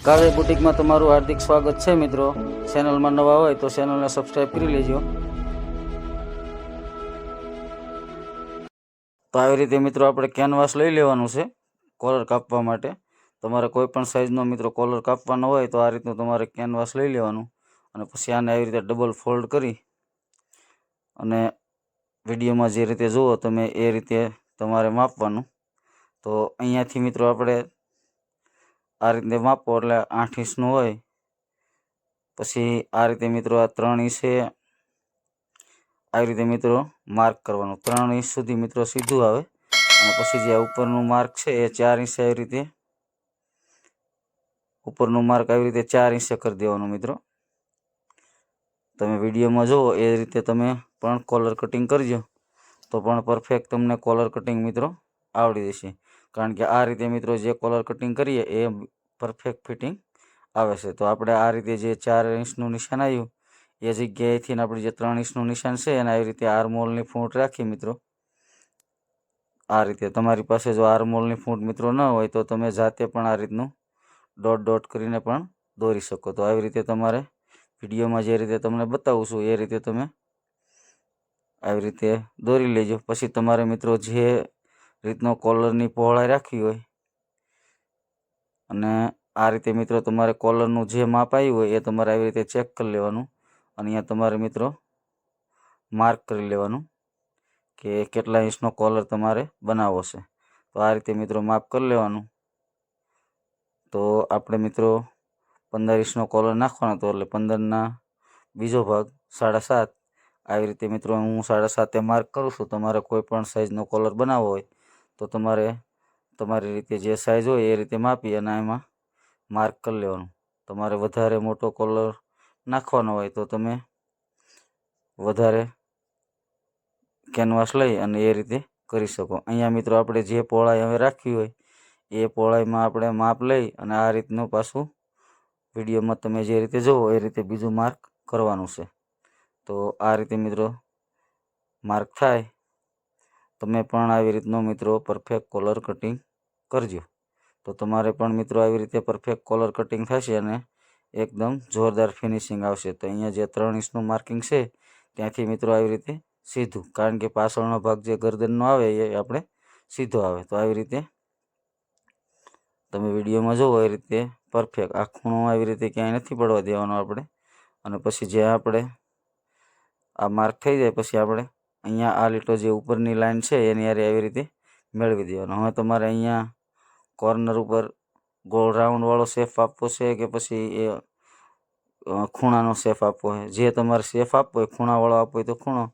કાવ્ય બુટિકમાં તમારું હાર્દિક સ્વાગત છે મિત્રો. ચેનલમાં નવા હોય તો ચેનલને સબસ્ક્રાઈબ કરી લેજો. તો આવી રીતે મિત્રો આપણે કેનવાસ લઈ લેવાનું છે કોલર કાપવા માટે. તમારે કોઈ પણ સાઇઝનો મિત્રો કોલર કાપવાનો હોય તો આ રીતનું તમારે કેનવાસ લઈ લેવાનું. અને પછી આને આવી રીતે ડબલ ફોલ્ડ કરી. અને વિડીયોમાં જે રીતે જુઓ તમે એ રીતે તમારે માપવાનું. તો અહીંયાથી મિત્રો આપણે આ રીતે માપો એટલે આઠ ઇંચનું હોય. પછી આ રીતે મિત્રો આ ત્રણ ઇંચે આવી રીતે મિત્રો માર્ક કરવાનું. ત્રણ ઇંચ સુધી મિત્રો સીધું આવે. અને પછી જે ઉપરનું માર્ક છે એ ચાર ઇંચે આવી રીતે. ઉપરનું માર્ક આવી રીતે ચાર ઇંચે કરી દેવાનું મિત્રો. તમે વિડીયોમાં જુઓ એ રીતે તમે પણ કોલર કટિંગ કરજો. તો પણ પરફેક્ટ તમને કોલર કટિંગ મિત્રો આવડી જશે. કારણ કે આ રીતે મિત્રો જે કોલર કટિંગ કરીએ એ પરફેક્ટ ફિટિંગ આવે છે. તો આપણે આ રીતે જે ચાર ઇંચનું નિશાન આવ્યું, એ જગ્યાએથી આપણે જે ત્રણ ઇંચનું નિશાન છે એને આવી રીતે આરમોલની ફૂંટ રાખી મિત્રો. આ રીતે તમારી પાસે જો આરમોલની ફૂંટ મિત્રો ન હોય તો તમે જાતે પણ આ રીતનું ડોટ ડોટ કરીને પણ દોરી શકો. તો આવી રીતે તમારે વિડીયોમાં જે રીતે તમને બતાવું છું, એ રીતે તમે આવી રીતે દોરી લેજો. પછી તમારે મિત્રો જે રીતનો કોલરની પહોળાઈ રાખવી હોય. અને આ રીતે મિત્રો તમારે કોલરનું જે માપ આવ્યું હોય એ તમારે આવી રીતે ચેક કરી લેવાનું. અને અહીંયા તમારે મિત્રો માર્ક કરી લેવાનું કે કેટલા ઇંચનો કોલર તમારે બનાવવો છે. તો આ રીતે મિત્રો માપ કરી લેવાનું. તો આપણે મિત્રો પંદર ઇંચનો કોલર નાખવાનો હતો એટલે પંદરના બીજો ભાગ સાડા સાત. આવી રીતે મિત્રો હું સાડા સાતે માર્ક કરું છું. તમારે કોઈ પણ સાઇઝનો કોલર બનાવવો હોય તો તમારે તમારી રીતે જે સાઇઝ હોય એ રીતે માપી અને એમાં માર્ક કરી લેવાનું. તમારે વધારે મોટો કોલર નાખવાનો હોય તો તમે વધારે કેનવાસ લઈ અને એ રીતે કરી શકો. અહીંયા મિત્રો આપણે જે પહોળાઈ હવે રાખવી હોય, એ પહોળાઈમાં આપણે માપ લઈ અને આ રીતનું પાછું વિડીયોમાં તમે જે રીતે જુઓ એ રીતે બીજું માર્ક કરવાનું છે. તો આ રીતે મિત્રો માર્ક થાય તમે પણ આવી રીતનો મિત્રો પરફેક્ટ કોલર કટિંગ કરજો. તો તમારે પણ મિત્રો આવી રીતે પરફેક્ટ કોલર કટિંગ થશે અને એકદમ જોરદાર ફિનિશિંગ આવશે. તો અહીંયા જે ત્રણ ઇંચનું માર્કિંગ છે, ત્યાંથી મિત્રો આવી રીતે સીધું. કારણ કે પાછળનો ભાગ જે ગરદનનો આવે એ આપણે સીધો આવે. તો આવી રીતે તમે વિડીયોમાં જુઓ એ રીતે પરફેક્ટ આ ખૂણો આવી રીતે ક્યાંય નથી પડવા દેવાનો આપણે. અને પછી જ્યાં આપણે આ માર્ક થઈ જાય, પછી આપણે અહીંયા આ લીટો જે ઉપરની લાઈન છે, એની હારે આવી રીતે મેળવી દેવાનો. હવે તમારે અહીંયા કોર્નર ઉપર ગોળ રાઉન્ડવાળો શેફ આપવો છે કે પછી એ ખૂણાનો શેફ આપવો હોય જે તમારે શેફ આપવો હોય ખૂણાવાળો આપવો હોય તો ખૂણો.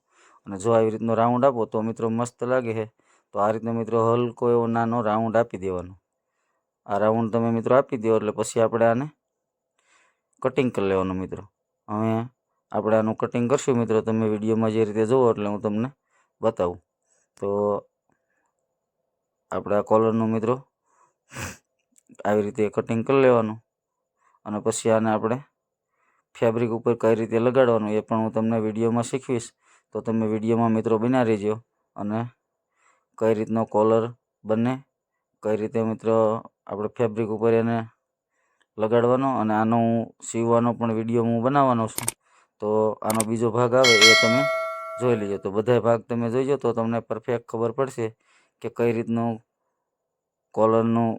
અને જો આવી રીતનો રાઉન્ડ આપો તો મિત્રો મસ્ત લાગે છે. તો આ રીતનો મિત્રો હલકો એવો નાનો રાઉન્ડ આપી દેવાનો. આ રાઉન્ડ તમે મિત્રો આપી દો એટલે પછી આપણે આને કટિંગ કરી લેવાનું મિત્રો. હવે આપણે આનું કટિંગ કરશું મિત્રો, તમે વિડીયોમાં જે રીતે જુઓ એટલે હું તમને બતાવું. તો આપણે આ કોલરનું મિત્રો આવી રીતે કટિંગ કરી લેવાનું અને પછી આને આપણે ફેબ્રિક ઉપર કઈ રીતે લગાડવાનું એ પણ હું તમને વિડીયોમાં શીખવીશ. તો તમે વિડીયોમાં મિત્રો બના રહેજો અને કઈ રીતનો કોલર બને, કઈ રીતે મિત્રો આપણે ફેબ્રિક ઉપર એને લગાડવાનો અને આનો હું સીવવાનો પણ વીડિયો હું બનાવવાનો છું. તો આનો બીજો ભાગ આવે એ તમે જોઈ લેજો. તો બધા ભાગ તમે જોઈજો તો તમને પરફેક્ટ ખબર પડશે કે કઈ રીતનું કોલરનું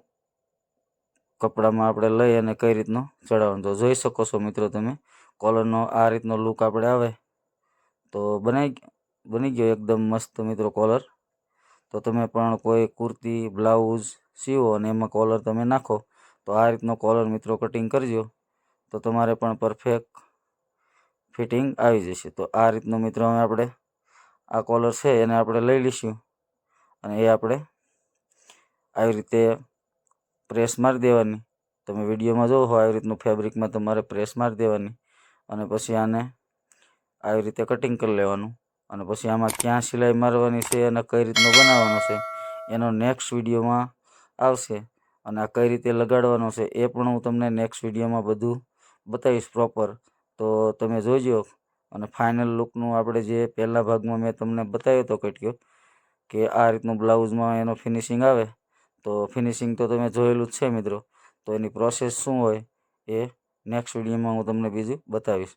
કપડામાં આપણે લઈ અને કઈ રીતનું ચડાવવાનું. તો જોઈ શકો છો મિત્રો તમે કોલરનો આ રીતનો લુક આપણે આવે. તો બનાવી બની ગયો એકદમ મસ્ત મિત્રો કોલર તો તમે પણ કોઈ કુર્તી, બ્લાઉઝ સીવો અને એમાં કોલર તમે નાખો. તો આ રીતનો કોલર મિત્રો કટિંગ કરજો. તો તમારે પણ પરફેક્ટ ફિટિંગ આવી જશે. તો આ રીતનું મિત્રો હવે આપણે આ કોલર છે એને આપણે લઈ લઈશું. અને એ આપણે આવી રીતે પ્રેસ મારી દેવાની. તમે વિડીયોમાં જોવો આવી રીતનું ફેબ્રિકમાં તમારે પ્રેસ મારી દેવાની. અને પછી આને આવી રીતે કટિંગ કરી લેવાનું. અને પછી આમાં ક્યાં સિલાઈ મારવાની છે અને કઈ રીતનું બનાવવાનું છે એનો નેક્સ્ટ વિડીયોમાં આવશે. અને આ કઈ રીતે લગાડવાનો છે એ પણ હું તમને નેક્સ્ટ વિડીયોમાં બધું બતાવીશ પ્રોપર તો તમે જોઈજો અને ફાઇનલ લુકનું આપણે જે પહેલા ભાગમાં મેં તમને બતાવ્યો હતો કટક્યો કે આ રીતનું બ્લાઉઝમાં એનો ફિનિશિંગ આવે, તો ફિનિશિંગ તો તમે જોયેલું જ છે મિત્રો. તો એની પ્રોસેસ શું હોય એ નેક્સ્ટ વિડીયોમાં હું તમને બીજું બતાવીશ.